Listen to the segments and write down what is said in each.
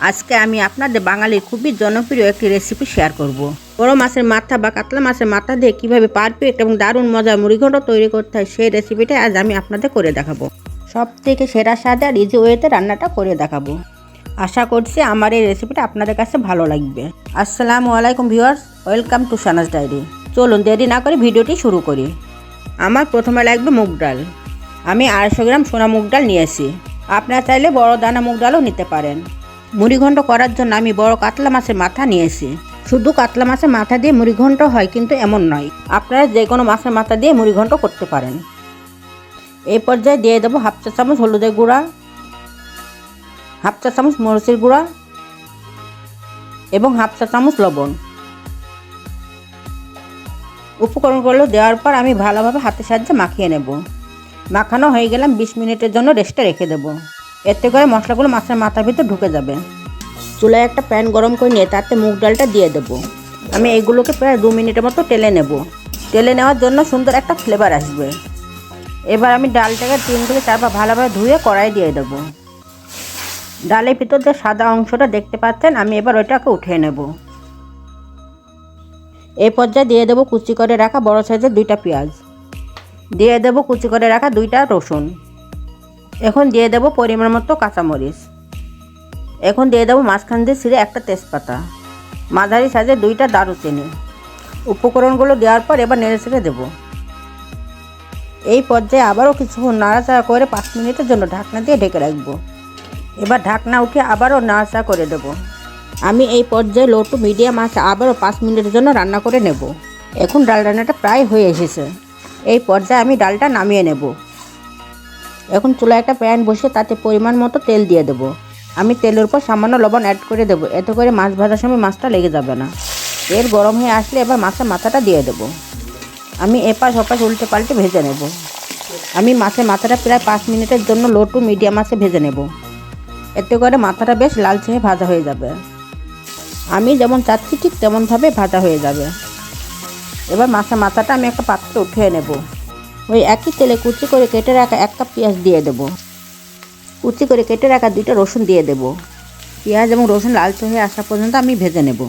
আজকে আমি আপনাদের বাঙালির খুবই জনপ্রিয় একটি রেসিপি শেয়ার করব। বড় মাছের মাথা বা কাতলা মাছের মাথা দিয়ে কীভাবে পারফেক্ট এবং দারুণ মজার মুড়িঘণ্ট তৈরি করতে হয় সেই রেসিপিটা আজ আমি আপনাদের করে দেখাবো। সব থেকে সেরা স্বাদে আর ইজি ওয়েতে রান্নাটা করে দেখাবো। আশা করছি আমার এই রেসিপিটা আপনাদের কাছে ভালো লাগবে। আসসালামু আলাইকুম viewers welcome to Sanas diary চলুন দেরি না করে ভিডিওটি শুরু করি। আমার প্রথমে লাগবে মুগ ডাল। আমি আড়াইশো গ্রাম সোনা মুগ ডাল নিয়েছি। আপনারা চাইলে বড় দানা মুগ ডালও নিতে পারেন। মুড়িঘণ্ট করার জন্য আমি বড় কাতলা মাছের মাথা নিয়েছি। শুধু কাতলা মাছের মাথা দিয়ে মুড়িঘণ্ট হয় কিন্তু এমন নয়। আপনারা যে কোনো মাছের মাথা দিয়ে মুড়িঘণ্ট করতে পারেন। এই পর্যায়ে দিয়ে দেবো হাফ চা চামচ হলুদের গুঁড়া, হাফ চা চামচ মরিচের গুঁড়া এবং হাফ চা চামচ লবণ। উপকরণগুলো দেওয়ার পর আমি ভালোভাবে হাতের সাহায্যে মাখিয়ে নেব। মাখানো হয়ে গেলাম বিশ মিনিটের জন্য রেস্টে রেখে দেবো। এতে করে মশলাগুলো মাছের মাথার ভিতর ঢুকে যাবে। চুলায় একটা প্যান গরম করে নিয়ে তাতে মুগ ডালটা দিয়ে দেবো। আমি এগুলোকে প্রায় দু মিনিটের মতো টেলে নেব। টেলে নেওয়ার জন্য সুন্দর একটা ফ্লেভার আসবে। এবার আমি ডালটাকে তিন থেকে চারবার ভালোভাবে ধুয়ে কড়াই দিয়ে দেবো। ডালের ভিতর যে সাদা অংশটা দেখতে পাচ্ছেন, আমি এবার ওইটাকে উঠিয়ে নেব। এই পর্যায়ে দিয়ে দেবো কুচি করে রাখা বড় সাইজের দুইটা পেঁয়াজ। দিয়ে দেবো কুচি করে রাখা দুইটা রসুন। এখন দিয়ে দেবো পরিমাণ মতো কাঁচামরিচ। এখন দিয়ে দেবো মাঝখান দিয়ে ছিঁড়ে একটা তেজপাতা। মাঝারি সাইজের দুইটা দারুচিনি। উপকরণগুলো দেওয়ার পর এবার নেড়ে ছেড়ে দেবো। এই পর্যায়ে আবারও কিছুক্ষণ নাড়াচাড়া করে পাঁচ মিনিটের জন্য ঢাকনা দিয়ে ঢেকে রাখব। এবার ঢাকনা উঠে আবারও নাড়াচাড়া করে দেব। আমি এই পর্যায়ে লো টু মিডিয়াম আছে আবারও পাঁচ মিনিটের জন্য রান্না করে নেব। এখন ডাল রান্নাটা প্রায় হয়ে এসেছে। এই পর্যায়ে আমি ডালটা নামিয়ে নেব। এখন চুলায় একটা প্যান বসে তাতে পরিমাণ মতো তেল দিয়ে দেবো। আমি তেলের উপর সামান্য লবণ অ্যাড করে দেবো, এতে করে মাছ ভাজার সময় মাছটা লেগে যাবে না। তেল গরম হয়ে আসলে এবার মাছের মাথাটা দিয়ে দেবো। আমি এপাশ ওপাশ উল্টে পাল্টে ভেজে নেব। আমি মাছের মাথাটা প্রায় পাঁচ মিনিটের জন্য লো টু মিডিয়াম আছে ভেজে নেব। এতে করে মাথাটা বেশ লালচে ভাজা হয়ে যাবে। আমি যেমন চাচ্ছি ঠিক তেমনভাবে ভাজা হয়ে যাবে। এবার মাছের মাথাটা আমি একটা পাত্রে উঠিয়ে নেব। ওই একই তেলে কুচি করে কেটে রাখা এক কাপ পেঁয়াজ দিয়ে দেবো। কুচি করে কেটে রাখা দুইটা রসুন দিয়ে দেব। পেঁয়াজ এবং রসুন লালচে হয়ে আসা পর্যন্ত আমি ভেজে নেব।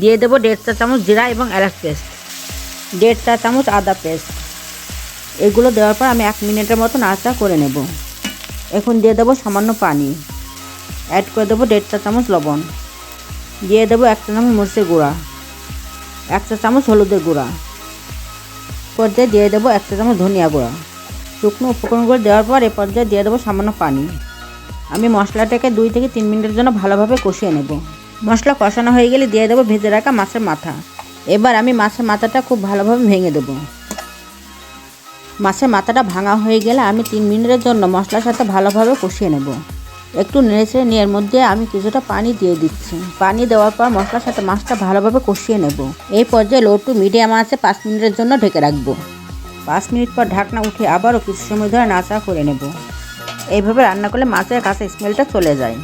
দিয়ে দেবো দেড় চা চামচ জিরা এবং এলাচ পেস্ট। দেড় চা চামচ আদা পেস্ট। এগুলো দেওয়ার পর আমি এক মিনিটের মতো নাড়াচাড়া করে নেব। এখন দিয়ে দেবো সামান্য পানি। অ্যাড করে দেবো দেড় চা চামচ লবণ। দিয়ে দেবো এক চা চামচ মরিচের গুঁড়া। এক চা চামচ হলুদের গুঁড়া। পর্যায়ে দিয়ে দেবো একটা চামচ ধনিয়া গুঁড়া। শুকনো উপকরণগুলো দেওয়ার পর এ পর্যায়ে দিয়ে দেবো সামান্য পানি। আমি মশলাটাকে দুই থেকে তিন মিনিটের জন্য ভালোভাবে কষিয়ে নেব। মশলা কষানো হয়ে গেলে দিয়ে দেবো ভেজে রাখা মাছের মাথা। এবার আমি মাছের মাথাটা খুব ভালোভাবে ভেঙে দেবো। মাছের মাথাটা ভাঙা হয়ে গেলে আমি তিন মিনিটের জন্য মশলার সাথে ভালোভাবে কষিয়ে নেব। একটু নেড়েছে নিয়ে এর মধ্যে আমি কিছুটা পানি দিয়ে দিচ্ছি। পানি দেওয়ার পর মশলার সাথে মাছটা ভালোভাবে কষিয়ে নেব। এই পর্যায়ে লো টু মিডিয়াম আছে, পাঁচ মিনিটের জন্য ঢেকে রাখব। পাঁচ মিনিট পর ঢাকনা উঠে আবারও কিছু সময় ধরে নাচা করে নেব। এইভাবে রান্না করলে মাছের কাছে স্মেলটা চলে যায়।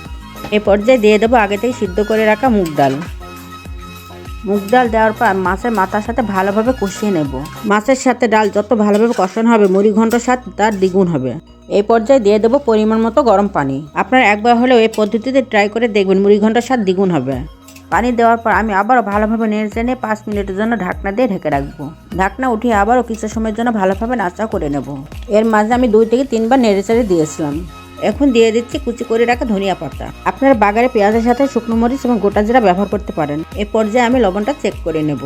এ পর্যায়ে দিয়ে দেবো আগে সিদ্ধ করে রাখা মুগ ডাল। মুগ ডাল দেওয়ার পর মাছের মাথার সাথে ভালোভাবে কষিয়ে নেব। মাছের সাথে ডাল যত ভালোভাবে কষানো হবে, মুড়ি ঘণ্টার স্বাদ তার দ্বিগুণ হবে। এই পর্যায়ে দিয়ে দেবো পরিমাণ মতো গরম পানি। আপনারা একবার হলেও এই পদ্ধতিতে ট্রাই করে দেখবেন, মুড়ি ঘণ্টার স্বাদ দ্বিগুণ হবে। পানি দেওয়ার পর আমি আবারও ভালোভাবে নেড়ে চেনে পাঁচ মিনিটের জন্য ঢাকনা দিয়ে ঢেকে রাখব। ঢাকনা উঠিয়ে আবারও কিছু সময়ের জন্য ভালোভাবে নাচা করে নেব। এর মাঝে আমি দুই থেকে তিনবার নেড়ে চেড়ে দিয়েছিলাম। এখন দিয়ে দিচ্ছি কুচি করে রাখা ধনিয়া পাতা। আপনারা বাগারে পেঁয়াজের সাথে শুকনো মরিচ এবং গোটা জিরা ব্যবহার করতে পারেন। এ পর্যায়ে আমি লবণটা চেক করে নেব।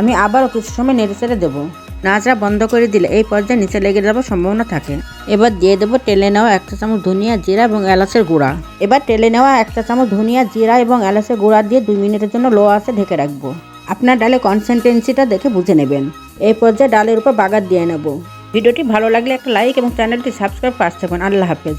আমি আবারও কিছু সময় নেড়ে চেড়ে দেবো। নাচা বন্ধ করে দিলে এই পর্যায়ে নিচে লেগে যাওয়ার সম্ভাবনা থাকে। এবার দিয়ে দেবো টেলে নেওয়া একটা চামচ ধনিয়া জিরা এবং এলাচের গুঁড়া। এবার টেলে নেওয়া একটা চামচ ধনিয়া জিরা এবং এলাচের গুঁড়া দিয়ে দুই মিনিটের জন্য লো আছে ঢেকে রাখব। আপনার ডালে কনসেন্টেন্সিটা দেখে বুঝে নেবেন। এই পর্যায়ে ডালের উপর বাগার দিয়ে নেব। ভিডিওটি ভালো লাগলে একটা লাইক এবং চ্যানেলটি সাবস্ক্রাইব করে থাকবেন আল্লাহ হাফেজ।